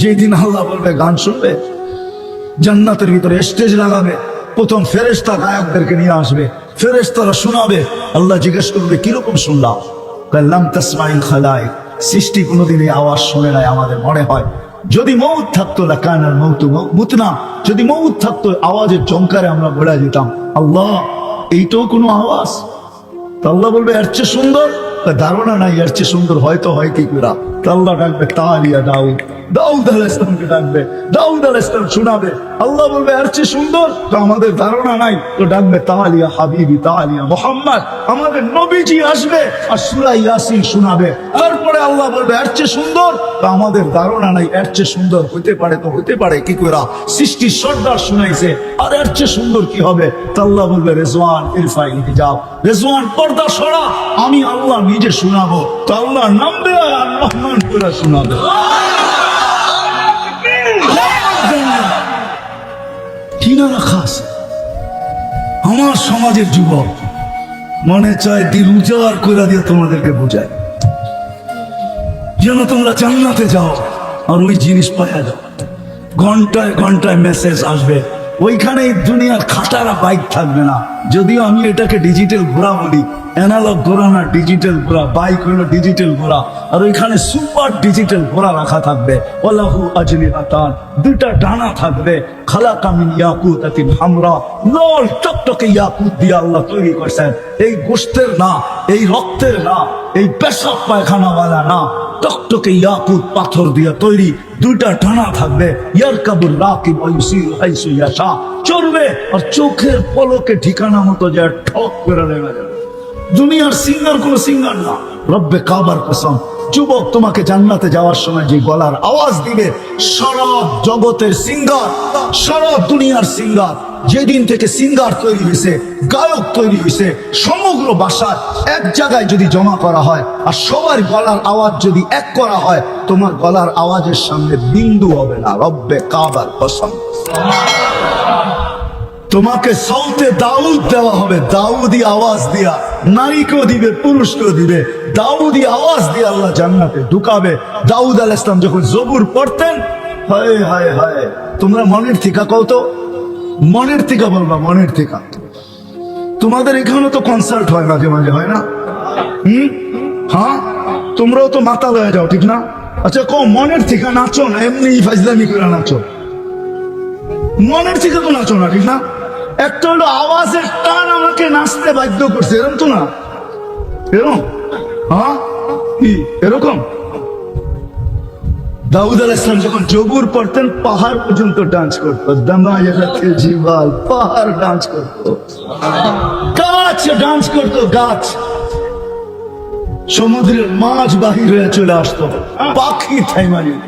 যেদিন আল্লাহ বলবে, গান শুনবে, জান্নাতের ভিতরে স্টেজ লাগাবে, প্রথম ফেরেস্তা গায়কদেরকে নিয়ে আসবে ফেরেস্তারা শোনাবে, আল্লাহ জিজ্ঞেস করবে, কীরকম শুনলাম? কাল্লাম তাসমাইল খালাই সৃষ্টি কোনোদিন এই আওয়াজ শুনে নাই, আমাদের মনে হয়। যদি মৌত থাকতো লাকানার মৌত মুত না যদি মৌত থাকতো, আওয়াজের চমকারে আমরা বেড়া যেতাম। আল্লাহ, এইটাও কোনো আওয়াজ? আল্লাহ বলবে, এর চেয়ে সুন্দর? ধারণা নাই, এর চেয়ে সুন্দর হয়তো হয় কি করে? তো আল্লাহ ডাকবে তালিয়া দাউদ। দাউদ ডাকবে, দাউদ শোনাবে। আল্লাহ বলবে এর চেয়ে সুন্দর? তো আমাদের ধারণা নাই। তো ডাকবে হাবিবি মোহাম্মদ। আমাদের নবীজি আসবে আর ইয়াসিন শোনাবে। তারপরে আল্লাহ বলবে এর চেয়ে সুন্দর? তো আমাদের ধারণা নাই চেয়ে সুন্দর হইতে পারে তো হইতে পারে কি করে সৃষ্টির সর্দার শুনাইছে, আর এর চেয়ে সুন্দর কি হবে? তো আল্লাহ বলবে, রেজওয়ান, ইরফাই যাও রেজওয়ান, পর্দা সরা, আমি আল্লাহ নিজে শোনাবো। তো আল্লাহ নামবে আর আর রহমান করে শোনাবে। কি খাস? আমার সমাজের যুবক, মনে চায় দিল উজাড় করে দিয়ে তোমাদেরকে বোঝায়। যেন তোমরা জান্নাতে যাও আর ওই জিনিস পাওয়া যাও। ঘন্টায় ঘন্টায় মেসেজ আসবে। ওইখানে দুনিয়ার খাটারা বাইক থাকবে না। যদিও আমি এটাকে ডিজিটাল ঘোরা বলি অ্যানালগ ঘোড়া না ডিজিটাল ঘোড়া বাইক হলো ডিজিটাল ঘোড়া আর ওইখানে সুপার ডিজিটাল ঘোড়া রাখা থাকবে। ওলাহু আজলি আতান দুটা ডানা থাকবে খালা কামিন ইয়াকুত আতিন হামরা লাল টকটকে ইয়াকুত দিয়ে আল্লাহ তৈরি করছেন। এই গোষ্ঠের না, এই রক্তের না, এই পেশাব পায়খানাওয়ালা না, টকটকে ইয়াকুত পাথর দিয়ে তৈরি দুইটা ডানা থাকবে। ইয়ার কাবুর রাকিব চলবে আর চোখের পলকে ঠিকানা মতো যায় ঠক করে নেমে যাবে দুনিয়ার সিঙ্গার কোন সিঙ্গার না। রব্বে কাবার কসম, যুবক তোমাকে জান্নাতে যাওয়ার সময় যে গলার আওয়াজ দিবে, সারা জগতের সিঙ্গার সারা দুনিয়ার সিঙ্গার যেদিন থেকে সিঙ্গার তৈরি হয়েছে, গায়ক তৈরি হয়েছে, সমগ্র বাসার এক জায়গায় যদি জমা করা হয়, আর সবার গলার আওয়াজ যদি এক করা হয়, তোমার গলার আওয়াজের সামনে বিন্দু হবে না। রব্বে কাবার কসম। তোমাকে সৌতে দাউদ দেওয়া হবে। দাউদি আওয়াজ দিয়া, নারীকেও দিবে, পুরুষকেও দিবে। দাউদি আওয়াজ দিয়ে আল্লাহ জান্নাতে ঢুকাবে। দাউদ আল ইসলাম যখন জবুর পড়তেন, হায় হায় হায়, তোমরা মনের থিকা কও তো। মনের থিকা বলবা মনের থিকা। তোমাদের এখানে তো কনসার্ট হয় মাঝে মাঝে, হয় না? হুম? হ্যাঁ? তোমরাও তো মাতাল হয়ে যাও, ঠিক না? আচ্ছা কো মনের থিকা নাচো না, এমনি ফাজলামি করে নাচো। মনের থেকে তো নাচো না, ঠিক না? একটা হলো আওয়াজের টান আমাকে নাচতে বাধ্য করছে। এরকম তো না? এরকম? হ্যাঁ? কি? এরকম? দাউদ আল ইসলাম যখন জবুর পড়তেন পাহাড় পর্যন্ত ডান্স করতো। দামায় জিবাল, পাহাড় ডান্স করতো। গাছ ডান্স করতো, গাছ। সমুদ্রের মাছ বাহির হয়ে চলে আসতো। পাখি থাইমা যেত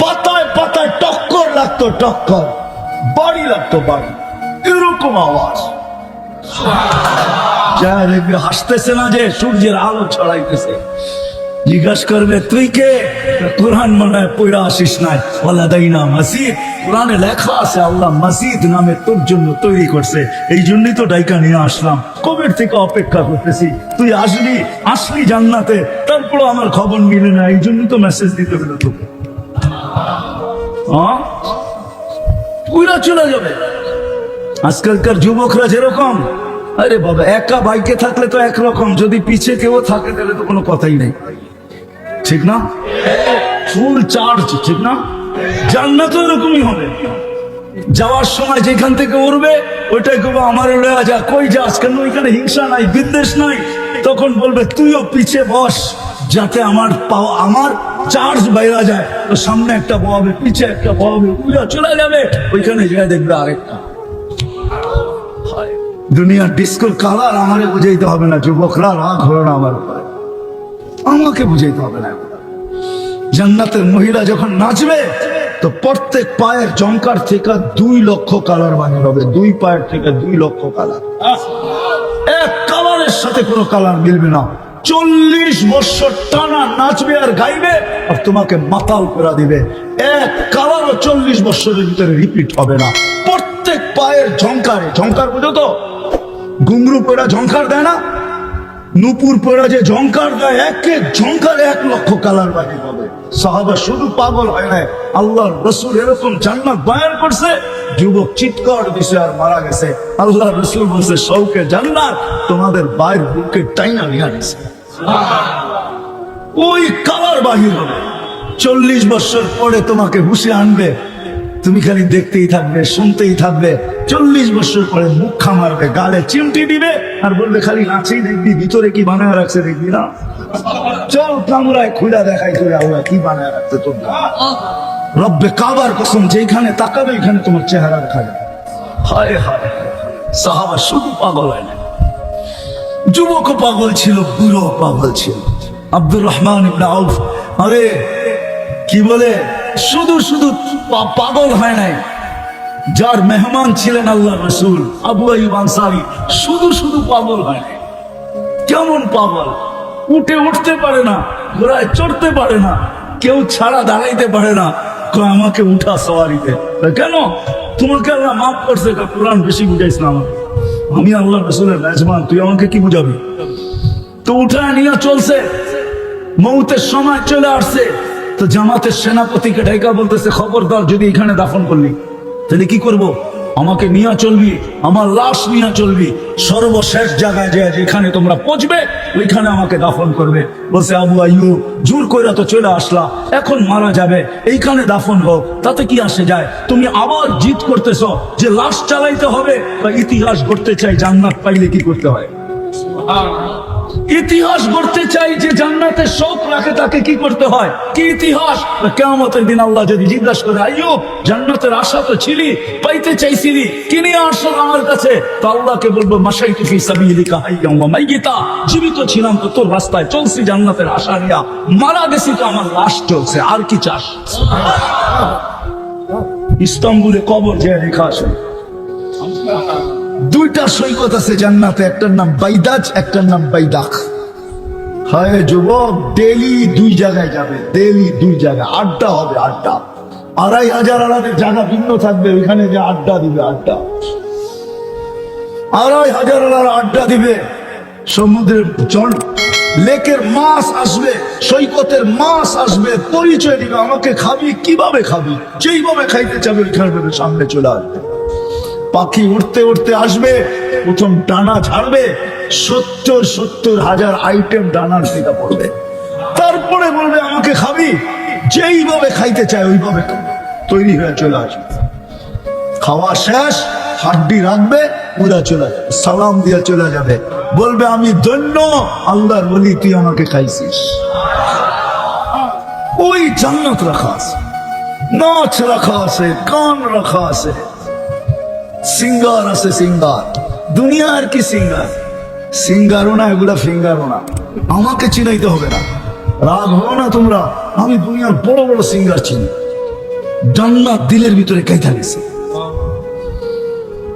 পাতায় পাতায় টক্কর লাগতো, টক্কর। বাড়ি লাগতো বাড়ি। এরকম আওয়াজ। হাসতেছে না যে সূর্যের আলো ছড়াইতেছে। জিজ্ঞাসা করবে, তুই কে? কোরআন মনে হয় পড়া আসিস নাই। দেয় না মসজিদ কোরআনে লেখা আছে, আল্লাহ মসজিদ নামে তোর জন্য তৈরি করছে। এই জন্যই তো ডাইকা নিয়ে আসলাম। কবের থেকে অপেক্ষা করতেছি। তুই আসলি আসলি জান্নাতে। তারপরে আমার খবর মিলে না। এই জন্যই তো মেসেজ দিতে হলো তোকে। হ্যাঁ পুরা চলে যাবে। আজকালকার যুবকরা যেরকম, আরে বাবা, একা বাইকে থাকলে তো একরকম, যদি পিছে কেউ থাকে তাহলে তো কোনো কথাই নেই। ঠিক না? ফুল চার্জ ঠিক না? জান্নাত এরকমই হবে। যাওয়ার সময় যেখান থেকে উঠবে ওইটাই করব, আমার লয়া যা কই যাস? কেন ওইখানে হিংসা নাই, বিদ্বেষ নাই? তখন বলবে, তুইও পিছে বস, যাতে আমার পাওয়া, আমার চার্জ বাইরা যায়, তো সামনে একটা বহাবে পিছে একটা বহাবে উড়া চলে যাবে, ওইখানে যা দেখবে আরেকটা। দুনিয়ার ডিস্কোর কালার আমারে বুঝাইতে হবে না, যুবকরা রাগ হলো না আমার আমাকে বুঝাইতে হবে না জান্নাতের মহিলা যখন নাচবে, তো প্রত্যেক পায়ের জঙ্কার থেকে দুই লক্ষ কালার বানিয়ে হবে দুই পায়ের থেকে দুই লক্ষ কালার এক কালারের সাথে কোনো কালার মিলবে না। চল্লিশ বৎসর টানা নাচবে আর গাইবে আর তোমাকে মাতাল করে দিবে। এক কালারও চল্লিশ বৎসরের ভিতরে রিপিট হবে না। প্রত্যেক পায়ের ঝঙ্কারে ঝঙ্কার বুঝো তো? গুমরু পেরা ঝঙ্কার দেয় না? নুপুর পরা যে ঝঙ্কার দেয় এক ঝঙ্কারে এক লক্ষ কালার বাকি হবে। সাহাবা শুধু পাগল হয় না আল্লাহ রসুল এরকম জান্নাত বয়ান করছে, যুবক চিৎকার দিছে আর মারা গেছে। আল্লাহ রসুল বলছে শৌকে জান্নাত, তোমাদের বাইর বুকে টাইনা নিয়ে গেছে ওই কালার বাহির হবে। চল্লিশ বছর পরে তোমাকে হুসে আনবে তুমি খালি দেখতেই থাকবে, শুনতেই থাকবে। চল্লিশ বছর পরে মুখ খামারবে, গালে চিমটি দিবে আর বলবে, খালি নাচেই দেখবি, ভিতরে কি বানায় রাখছে দেখবি না? চল কামরায় খুলে দেখাই করে আল্লাহ কি বানায় রাখছে তোর রব্বে কাবার কসম যেখানে তাকাবে, এখানে তোমার চেহারা দেখা যাবে। হায় হায় সাহাবা শুধু পাগল হয় না যুবক পাগল ছিল বুড়ো পাগল ছিল। আব্দুর রহমান আরে, কি বলে? শুধু শুধু পাগল হয় নাই। যার মেহমান ছিলেন আল্লাহ রসুল আবু আইব আনসারি, শুধু শুধু পাগল হয় নাই। কেমন পাগল? উঠে উঠতে পারে না, ঘোড়ায় চড়তে পারে না, কেউ ছাড়া দাঁড়াইতে পারে না। আমাকে উঠা সওয়ারিতে কেন? তোমাকে আল্লাহ মাফ করছে কোরআন বেশি বুঝাইস না আমাকে। আমি আল্লাহ রসুলের মেজমান তুই আমাকে কি বুঝাবি? তো উঠায় নিয়ে চলছে, মৌতের সময় চলে আসছে। তো জামাতের সেনাপতিকে ঢাকা বলতেছে, খবরদার, যদি এখানে দাফন করলি, তাহলে কি করব? আমাকে নিয়ে চলবি, আমার লাশ নিয়ে চলবি। সর্বশেষ জায়গায় যে যেখানে তোমরা পচবে ওইখানে আমাকে দাফন করবে। বলছে, আবু আইয়ু জোর করে তো চলে আসলা, এখন মারা যাবে। এইখানে দাফন হোক, তাতে কি আসে যায়? তুমি আবার জিত করতেছ যে লাশ চালাইতে হবে বা ইতিহাস করতে চাই, জান্নাত পাইলে কি করতে হয়? ইতিহাস গড়তে চাই যে জান্নাতের শোক রাখে তাকে কি করতে হয়? কি ইতিহাস? কেমতের দিন আল্লাহ যদি জিজ্ঞাসা করে, আইয়ো, জান্নাতের আশা তো ছিলি, পাইতে চাইছিলি, কি নিয়ে আসল আমার কাছে? তো আল্লাহকে বলব মাসাই তুফি সাবিলিকা হাইয়া ওয়া জীবিত ছিলাম তো তোর রাস্তায়, চলছি জান্নাতের আশা নিয়া। মারা গেছি তো আমার লাশ চলছে, আর কি চাস? ইস্তাম্বুলে কবর যে লেখা আছে দুইটা সৈকত আছে জান্নাতে, একটার নাম বাইদাজ, একটার নাম বাইদাক হয় যুবক ডেলি দুই জায়গায় যাবে ডেলি দুই জায়গায়, আড্ডা হবে, আড্ডা। আড়াই হাজার আড়াদের জায়গা ভিন্ন থাকবে, ওইখানে যে আড্ডা দিবে, আড্ডা। আড়াই হাজার আড়ার আড্ডা দিবে, সমুদ্রের জল, লেকের মাছ আসবে, সৈকতের মাছ আসবে, পরিচয় দিবে, আমাকে খাবি, কীভাবে খাবি? যেইভাবে খাইতে চাবে, ওইখানে সামনে চলে আসবে। পাখি উঠতে উঠতে আসবে, প্রথম ডানা ছাড়বে সত্তর সত্তর হাজার আইটেম ডানার টিকা পড়বে। তারপরে বলবে, আমাকে খাবি? যেইভাবে খাইতে চায় ওইভাবে তৈরি হয়ে চলে আসবে। খাওয়া শেষ, হাড্ডি রাখবে পুরা চলে যাবে, সালাম দিয়ে চলে যাবে। বলবে, আমি ধন্য, আল্লাহর বলি তুই আমাকে খাইছিস। ওই জান্নাত রাখা আছে, নাচ রাখা আছে কান রাখা আছে। সিঙ্গার আছে সিঙ্গার। দুনিয়া আর কি সিঙ্গার? সিঙ্গারও না, এগুলা ফিঙ্গারও না। আমাকে চিনাইতে হবে না। রাগ হো না তোমরা, আমি দুনিয়ার বড় বড় সিঙ্গার চিনি। জান্নাত দিলের ভিতরে কাইতা গেছে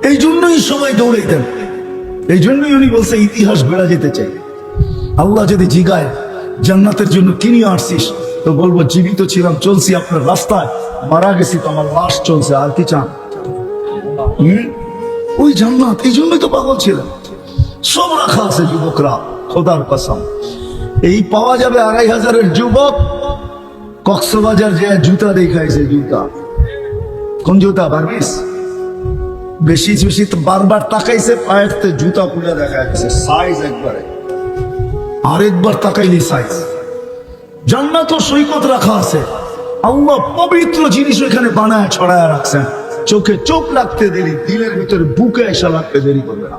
এই জন্যই সবাই দৌড়াইতেন। এই জন্যই উনি বলছে, ইতিহাস বেড়া যেতে চাই। আল্লাহ যদি জিগায়, জান্নাতের জন্য কিনি আসছিস? তো বলব, জীবিত ছিলাম, চলছি আপনার রাস্তায়। মারা গেছি তো আমার লাশ চলছে, আর কি চান? ওই জান্নাত, এই জন্যই তো পাগল সব রাখা আছে যুবকরা, খোদার কসম। এই পাওয়া যাবে আড়াই হাজারের যুবক, কক্সবাজার যে জুতা দেখাইছে জুতা। কোন জুতা পারবিস বেশি বেশি বারবার তাকাইছে, পায়ের জুতা খুলে দেখা যাচ্ছে সাইজ একবারে। আরেকবার তাকাইলি সাইজ জান্নাত সৈকত রাখা আছে। আল্লাহ পবিত্র জিনিস ওইখানে বানায়, ছড়ায় রাখছেন। চোখে চোখ লাগতে দেরি, দিলের ভিতরে বুকে আইসা লাগতে দেরি করবে না।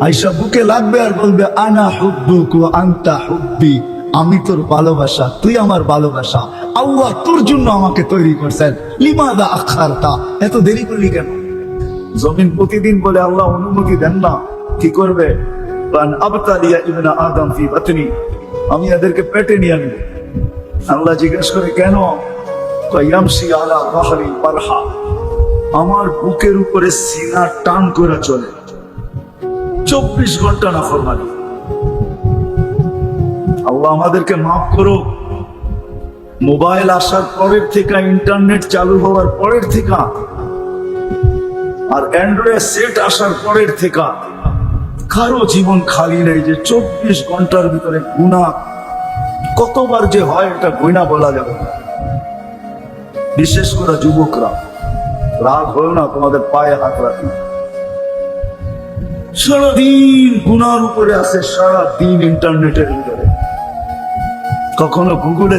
আইসা বুকে লাগবে আর বলবে, আনা হুব্বুক ওয়া আনতা হুব্বি। আমি তোর ভালোবাসা, তুই আমার ভালোবাসা। আল্লাহ তোর জন্য আমাকে তৈরি করছেন। লিমাদা আখারতা এত দেরি করলি কেন? জমিন প্রতিদিন বলে আল্লাহ অনুমতি দেন না। কি করবে? আমি এদেরকে পেটে নিয়ে আনব। আল্লাহ জিজ্ঞেস করে, কেন? আমার বুকের উপরে সিনা টান করে চলে। চব্বিশ ঘণ্টা না ফরমানি আল্লাহ আমাদেরকে মাফ করো মোবাইল আসার পরের থেকে, ইন্টারনেট চালু হওয়ার পরের থেকে, আর অ্যান্ড্রয়েড সেট আসার পরের থেকে, কারও জীবন খালি নেই যে চব্বিশ ঘণ্টার ভিতরে গুণা কতবার যে হয়, এটা গয়না বলা যাবে না। বিশেষ করে যুবকরা, রাগ হলো না, তোমাদের পায়ে হাত রাখি। সারাদিন গুনার উপরে আছে, সারাদিন ইন্টারনেটের ভিতরে। কখনো গুগলে